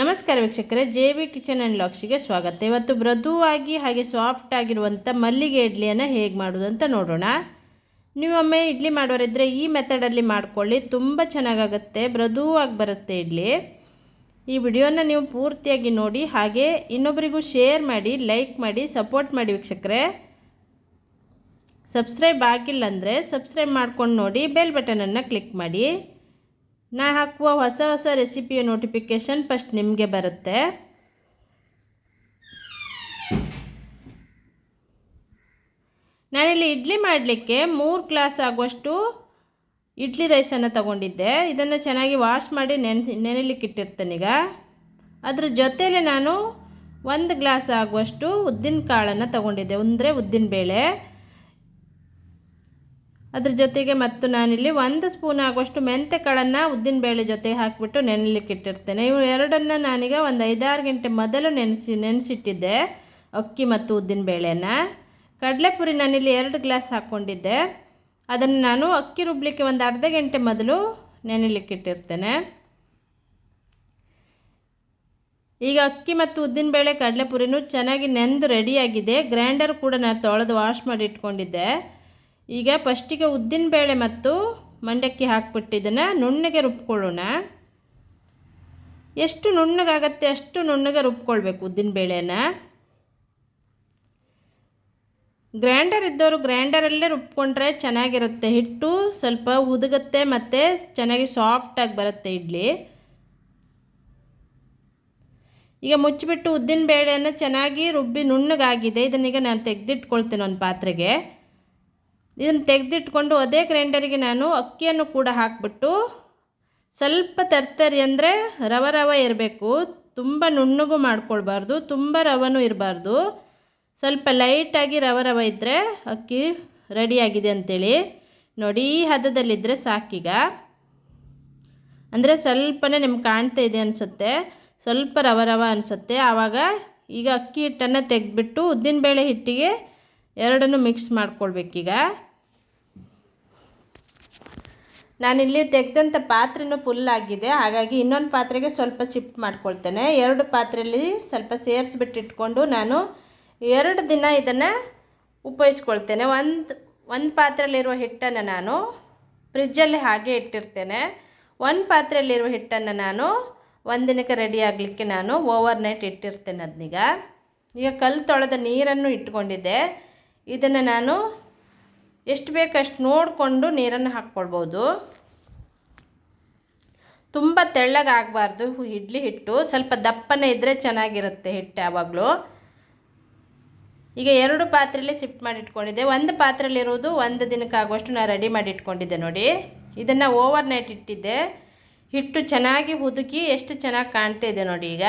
ನಮಸ್ಕಾರ ವೀಕ್ಷಕರೇ, J V kitchen and ಲಾಕ್ಸಿಗೆ ಸ್ವಾಗತ. ಇವತ್ತು ಮೃದುವಾಗಿ ಹಾಗೆ ಸಾಫ್ಟ್ ಆಗಿರುವಂಥ ಮಲ್ಲಿಗೆ ಇಡ್ಲಿಯನ್ನು ಹೇಗೆ ಮಾಡೋದು ಅಂತ ನೋಡೋಣ. ನೀವೊಮ್ಮೆ ಇಡ್ಲಿ ಮಾಡೋರಿದ್ರೆ ಈ ಮೆಥಡಲ್ಲಿ ಮಾಡ್ಕೊಳ್ಳಿ, ತುಂಬ ಚೆನ್ನಾಗಾಗುತ್ತೆ, ಮೃದುವಾಗಿ ಬರುತ್ತೆ ಇಡ್ಲಿ. ಈ ವಿಡಿಯೋನ ನೀವು ಪೂರ್ತಿಯಾಗಿ ನೋಡಿ, ಹಾಗೆ ಇನ್ನೊಬ್ಬರಿಗೂ ಶೇರ್ ಮಾಡಿ, ಲೈಕ್ ಮಾಡಿ, ಸಪೋರ್ಟ್ ಮಾಡಿ ವೀಕ್ಷಕರೇ. ಸಬ್ಸ್ಕ್ರೈಬ್ ಆಗಿಲ್ಲ ಅಂದರೆ ಸಬ್ಸ್ಕ್ರೈಬ್ ಮಾಡ್ಕೊಂಡು ನೋಡಿ, ಬೆಲ್ ಬಟನನ್ನು ಕ್ಲಿಕ್ ಮಾಡಿ. ನಾ ಹಾಕುವ ಹೊಸ ಹೊಸ ರೆಸಿಪಿಯ ನೋಟಿಫಿಕೇಷನ್ ಫಸ್ಟ್ ನಿಮಗೆ ಬರುತ್ತೆ. ನಾನಿಲ್ಲಿ ಇಡ್ಲಿ ಮಾಡಲಿಕ್ಕೆ ಮೂರು ಗ್ಲಾಸ್ ಆಗುವಷ್ಟು ಇಡ್ಲಿ ರೈಸನ್ನು ತಗೊಂಡಿದ್ದೆ. ಇದನ್ನು ಚೆನ್ನಾಗಿ ವಾಶ್ ಮಾಡಿ ನೆನೆ, ನೆನೆಲಿಕ್ಕೆ ಇಟ್ಟಿರ್ತೇನೆ ಈಗ. ಅದ್ರ ಜೊತೆಯಲ್ಲೇ ನಾನು ಒಂದು ಗ್ಲಾಸ್ ಆಗುವಷ್ಟು ಉದ್ದಿನ ಕಾಳನ್ನು ತಗೊಂಡಿದ್ದೆ. ಅಂದರೆ ಉದ್ದಿನ ಬೇಳೆ ಅದ್ರ ಜೊತೆಗೆ ಮತ್ತು ನಾನಿಲ್ಲಿ ಒಂದು ಸ್ಪೂನ್ ಆಗುವಷ್ಟು ಮೆಂತೆ ಕಾಳನ್ನು ಉದ್ದಿನ ಬೇಳೆ ಜೊತೆ ಹಾಕಿಬಿಟ್ಟು ನೆನೆಲಿಕ್ಕೆ ಇಟ್ಟಿರ್ತೇನೆ. ಇವು ಎರಡನ್ನು ನಾನೀಗ ಒಂದು ಐದಾರು ಗಂಟೆ ಮೊದಲು ನೆನೆಸಿ, ನೆನೆಸಿಟ್ಟಿದ್ದೆ ಅಕ್ಕಿ ಮತ್ತು ಉದ್ದಿನ ಬೇಳೆನ. ಕಡಲೆಪುರಿ ನಾನಿಲ್ಲಿ ಎರಡು ಗ್ಲಾಸ್ ಹಾಕ್ಕೊಂಡಿದ್ದೆ. ಅದನ್ನು ನಾನು ಅಕ್ಕಿ ರುಬ್ಲಿಕ್ಕೆ ಒಂದು ಅರ್ಧ ಗಂಟೆ ಮೊದಲು ನೆನೆಲಿಕ್ಕೆ ಇಟ್ಟಿರ್ತೇನೆ. ಈಗ ಅಕ್ಕಿ ಮತ್ತು ಉದ್ದಿನ ಬೇಳೆ, ಕಡಲೆಪುರಿನೂ ಚೆನ್ನಾಗಿ ನೆಂದು ರೆಡಿಯಾಗಿದೆ ಗ್ರೈಂಡರ್ ಕೂಡ ನಾನು ತೊಳೆದು ವಾಶ್ ಮಾಡಿ ಇಟ್ಕೊಂಡಿದ್ದೆ. ಈಗ ಫಸ್ಟಿಗೆ ಉದ್ದಿನಬೇಳೆ ಮತ್ತು ಮಂಡಕ್ಕಿ ಹಾಕ್ಬಿಟ್ಟು ಇದನ್ನು ನುಣ್ಣಗೆ ರುಬ್ಕೊಳ್ಳೋಣ. ಎಷ್ಟು ನುಣ್ಣಗಾಗತ್ತೆ ಅಷ್ಟು ನುಣ್ಣಗೆ ರುಬ್ಕೊಳ್ಬೇಕು ಉದ್ದಿನಬೇಳೆನ ಗ್ರ್ಯಾಂಡರ್ ಇದ್ದವರು ಗ್ರ್ಯಾಂಡರಲ್ಲೇ ರುಬ್ಕೊಂಡ್ರೆ ಚೆನ್ನಾಗಿರುತ್ತೆ. ಹಿಟ್ಟು ಸ್ವಲ್ಪ ಉದುಗುತ್ತೆ ಮತ್ತು ಚೆನ್ನಾಗಿ ಸಾಫ್ಟಾಗಿ ಬರುತ್ತೆ ಇಡ್ಲಿ. ಈಗ ಮುಚ್ಚಿಬಿಟ್ಟು ಉದ್ದಿನ ಬೇಳೆಯನ್ನು ಚೆನ್ನಾಗಿ ರುಬ್ಬಿ ನುಣ್ಣಗಾಗಿದೆ. ಇದನ್ನೀಗ ನಾನು ತೆಗೆದಿಟ್ಕೊಳ್ತೇನೆ ಒಂದು ಪಾತ್ರೆಗೆ. ಇದನ್ನು ತೆಗೆದಿಟ್ಕೊಂಡು ಅದೇ ಗ್ರೈಂಡರಿಗೆ ನಾನು ಅಕ್ಕಿಯನ್ನು ಕೂಡ ಹಾಕಿಬಿಟ್ಟು ಸ್ವಲ್ಪ ತರ್ತರಿ ಅಂದರೆ ರವ ರವ ಇರಬೇಕು. ತುಂಬ ನುಣ್ಣಗೂ ಮಾಡ್ಕೊಳ್ಬಾರ್ದು, ತುಂಬ ರವನೂ ಇರಬಾರ್ದು. ಸ್ವಲ್ಪ ಲೈಟಾಗಿ ರವ ರವ ಇದ್ದರೆ ಅಕ್ಕಿ ರೆಡಿಯಾಗಿದೆ ಅಂಥೇಳಿ ನೋಡಿ, ಈ ಹದದಲ್ಲಿದ್ದರೆ ಸಾಕೀಗ. ಅಂದರೆ ಸ್ವಲ್ಪನೇ ನಿಮ್ಗೆ ಕಾಣ್ತಾ ಇದೆ ಅನಿಸುತ್ತೆ. ಸ್ವಲ್ಪ ರವ ರವ ಅನಿಸುತ್ತೆ. ಆವಾಗ ಈಗ ಅಕ್ಕಿ ಹಿಟ್ಟನ್ನು ತೆಗೆದ್ಬಿಟ್ಟು ಉದ್ದಿನಬೇಳೆ ಹಿಟ್ಟಿಗೆ ಎರಡನ್ನು ಮಿಕ್ಸ್ ಮಾಡ್ಕೊಳ್ಬೇಕೀಗ. ನಾನಿಲ್ಲಿ ತೆಗೆದಂಥ ಪಾತ್ರೆನೂ ಫುಲ್ ಆಗಿದೆ. ಹಾಗಾಗಿ ಇನ್ನೊಂದು ಪಾತ್ರೆಗೆ ಸ್ವಲ್ಪ ಶಿಫ್ಟ್ ಮಾಡ್ಕೊಳ್ತೇನೆ. ಎರಡು ಪಾತ್ರೆಯಲ್ಲಿ ಸ್ವಲ್ಪ ಸೇರಿಸ್ಬಿಟ್ಟು ಇಟ್ಕೊಂಡು ನಾನು ಎರಡು ದಿನ ಇದನ್ನು ಉಪಯೋಗಿಸ್ಕೊಳ್ತೇನೆ. ಒಂದು ಒಂದು ಪಾತ್ರೆಯಲ್ಲಿರುವ ಹಿಟ್ಟನ್ನು ನಾನು ಫ್ರಿಜ್ಜಲ್ಲಿ ಹಾಗೆ ಇಟ್ಟಿರ್ತೇನೆ. ಒಂದು ಪಾತ್ರೆಯಲ್ಲಿರುವ ಹಿಟ್ಟನ್ನು ನಾನು ಒಂದಿನಕ್ಕೆ ರೆಡಿ ಆಗಲಿಕ್ಕೆ ನಾನು ಓವರ್ ನೈಟ್ ಇಟ್ಟಿರ್ತೇನೆ ಅದನ್ನೀಗ ಈಗ ಕಲ್ಲು ತೊಳೆದ ನೀರನ್ನು ಇಟ್ಕೊಂಡಿದ್ದೆ. ಇದನ್ನು ನಾನು ಎಷ್ಟು ಬೇಕಷ್ಟು ನೋಡಿಕೊಂಡು ನೀರನ್ನು ಹಾಕ್ಕೊಳ್ಬೋದು. ತುಂಬ ತೆಳ್ಳಗಾಗಬಾರ್ದು ಇಡ್ಲಿ ಹಿಟ್ಟು. ಸ್ವಲ್ಪ ದಪ್ಪನೇ ಇದ್ದರೆ ಚೆನ್ನಾಗಿರುತ್ತೆ ಹಿಟ್ಟು ಯಾವಾಗಲೂ. ಈಗ ಎರಡು ಪಾತ್ರೆಯಲ್ಲಿ ಶಿಫ್ಟ್ ಮಾಡಿಟ್ಕೊಂಡಿದ್ದೆ. ಒಂದು ಪಾತ್ರೆಯಲ್ಲಿರೋದು ಒಂದು ದಿನಕ್ಕಾಗುವಷ್ಟು ನಾನು ರೆಡಿ ಮಾಡಿ ಇಟ್ಕೊಂಡಿದ್ದೆ ನೋಡಿ. ಇದನ್ನು ಓವರ್ ನೈಟ್ ಇಟ್ಟಿದ್ದೆ. ಹಿಟ್ಟು ಚೆನ್ನಾಗಿ ಹುದುಕಿ ಎಷ್ಟು ಚೆನ್ನಾಗಿ ಕಾಣ್ತಾ ಇದೆ ನೋಡಿ ಈಗ.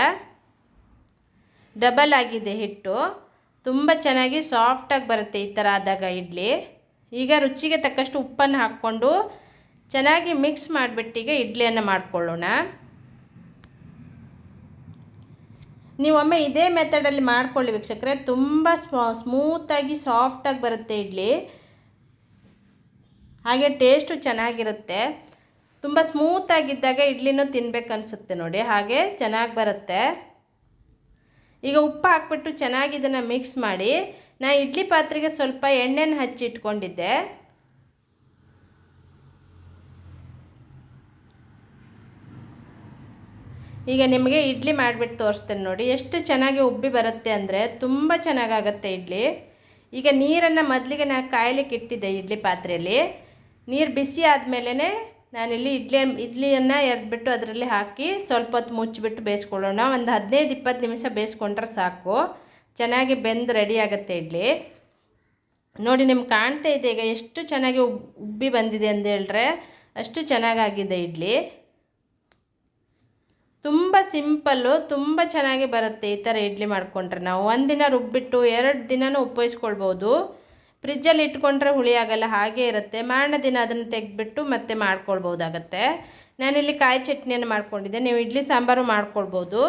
ಡಬಲ್ ಆಗಿದೆ ಹಿಟ್ಟು. ತುಂಬ ಚೆನ್ನಾಗಿ ಸಾಫ್ಟಾಗಿ ಬರುತ್ತೆ ಈ ಥರ ಆದಾಗ ಇಡ್ಲಿ. ಈಗ ರುಚಿಗೆ ತಕ್ಕಷ್ಟು ಉಪ್ಪನ್ನು ಹಾಕ್ಕೊಂಡು ಚೆನ್ನಾಗಿ ಮಿಕ್ಸ್ ಮಾಡಿಬಿಟ್ಟೀಗ ಇಡ್ಲಿಯನ್ನು ಮಾಡಿಕೊಳ್ಳೋಣ. ನೀವೊಮ್ಮೆ ಇದೇ ಮೆಥಡಲ್ಲಿ ಮಾಡ್ಕೊಳ್ಳಿ ವೀಕ್ಷಕರೆ, ತುಂಬ ಸ್ಮೂತಾಗಿ ಸಾಫ್ಟಾಗಿ ಬರುತ್ತೆ ಇಡ್ಲಿ. ಹಾಗೆ ಟೇಸ್ಟು ಚೆನ್ನಾಗಿರುತ್ತೆ. ತುಂಬ ಸ್ಮೂತಾಗಿದ್ದಾಗ ಇಡ್ಲಿನೂ ತಿನ್ಬೇಕನ್ಸುತ್ತೆ ನೋಡಿ, ಹಾಗೆ ಚೆನ್ನಾಗಿ ಬರುತ್ತೆ. ಈಗ ಉಪ್ಪು ಹಾಕ್ಬಿಟ್ಟು ಚೆನ್ನಾಗಿ ಇದನ್ನು ಮಿಕ್ಸ್ ಮಾಡಿ, ನಾ ಇಡ್ಲಿ ಪಾತ್ರೆಗೆ ಸ್ವಲ್ಪ ಎಣ್ಣೆನ ಹಚ್ಚಿ ಇಟ್ಕೊಂಡಿದ್ದೆ. ಈಗ ನಿಮಗೆ ಇಡ್ಲಿ ಮಾಡಿಬಿಟ್ಟು ತೋರಿಸ್ತೇನೆ ನೋಡಿ, ಎಷ್ಟು ಚೆನ್ನಾಗಿ ಉಬ್ಬಿ ಬರುತ್ತೆ ಅಂದರೆ ತುಂಬ ಚೆನ್ನಾಗಾಗತ್ತೆ ಇಡ್ಲಿ. ಈಗ ನೀರನ್ನು ಮೊದಲಿಗೆ ನಾನು ಕಾಯಲಿಕ್ಕೆ ಇಟ್ಟಿದ್ದೆ ಇಡ್ಲಿ ಪಾತ್ರೆಯಲ್ಲಿ. ನೀರು ಬಿಸಿ ಆದಮೇಲೆ ನಾನಿಲ್ಲಿ ಇಡ್ಲಿ ಇಡ್ಲಿಯನ್ನು ಎರೆದ್ಬಿಟ್ಟು ಅದರಲ್ಲಿ ಹಾಕಿ ಸ್ವಲ್ಪ ಹೊತ್ತು ಮುಚ್ಚಿಬಿಟ್ಟು ಬೇಯಿಸ್ಕೊಳ್ಳೋಣ. ಒಂದು ಹದಿನೈದು ಇಪ್ಪತ್ತು ನಿಮಿಷ ಬೇಯಿಸ್ಕೊಂಡ್ರೆ ಸಾಕು. ಚೆನ್ನಾಗಿ ಬೆಂದು ರೆಡಿ ಆಗುತ್ತೆ ಇಡ್ಲಿ. ನೋಡಿ, ನಿಮ್ಗೆ ಕಾಣ್ತಾ ಇದೆ ಈಗ ಎಷ್ಟು ಚೆನ್ನಾಗಿ ಉಬ್ಬಿ ಬಂದಿದೆ ಅಂತ ಹೇಳಿದ್ರೆ ಅಷ್ಟು ಚೆನ್ನಾಗಾಗಿದೆ ಇಡ್ಲಿ. ತುಂಬ ಸಿಂಪಲ್ಲು, ತುಂಬ ಚೆನ್ನಾಗಿ ಬರುತ್ತೆ ಈ ಥರ ಇಡ್ಲಿ ಮಾಡಿಕೊಂಡ್ರೆ ನಾವು. ಒಂದಿನ ರುಬ್ಬಿಟ್ಟು ಎರಡು ದಿನವೂ ಉಪಯೋಗಿಸ್ಕೊಳ್ಬೋದು ಫ್ರಿಜ್ಜಲ್ಲಿ ಇಟ್ಕೊಂಡ್ರೆ ಹುಳಿ ಆಗಲ್ಲ, ಹಾಗೇ ಇರುತ್ತೆ. ಮಾರನೇ ದಿನ ಅದನ್ನು ತೆಗೆದ್ಬಿಟ್ಟು ಮತ್ತೆ ಮಾಡ್ಕೊಳ್ಬೋದಾಗತ್ತೆ. ನಾನಿಲ್ಲಿ ಕಾಯಿ ಚಟ್ನಿಯನ್ನು ಮಾಡ್ಕೊಂಡಿದ್ದೆ. ನೀವು ಇಡ್ಲಿ ಸಾಂಬಾರು ಮಾಡ್ಕೊಳ್ಬೋದು.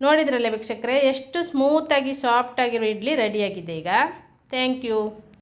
ನೋಡಿದ್ರಲ್ಲ ವೀಕ್ಷಕರೇ, ಎಷ್ಟು ಸ್ಮೂತಾಗಿ ಸಾಫ್ಟಾಗಿರೋ ಇಡ್ಲಿ ರೆಡಿಯಾಗಿದೆ ಈಗ. Thank you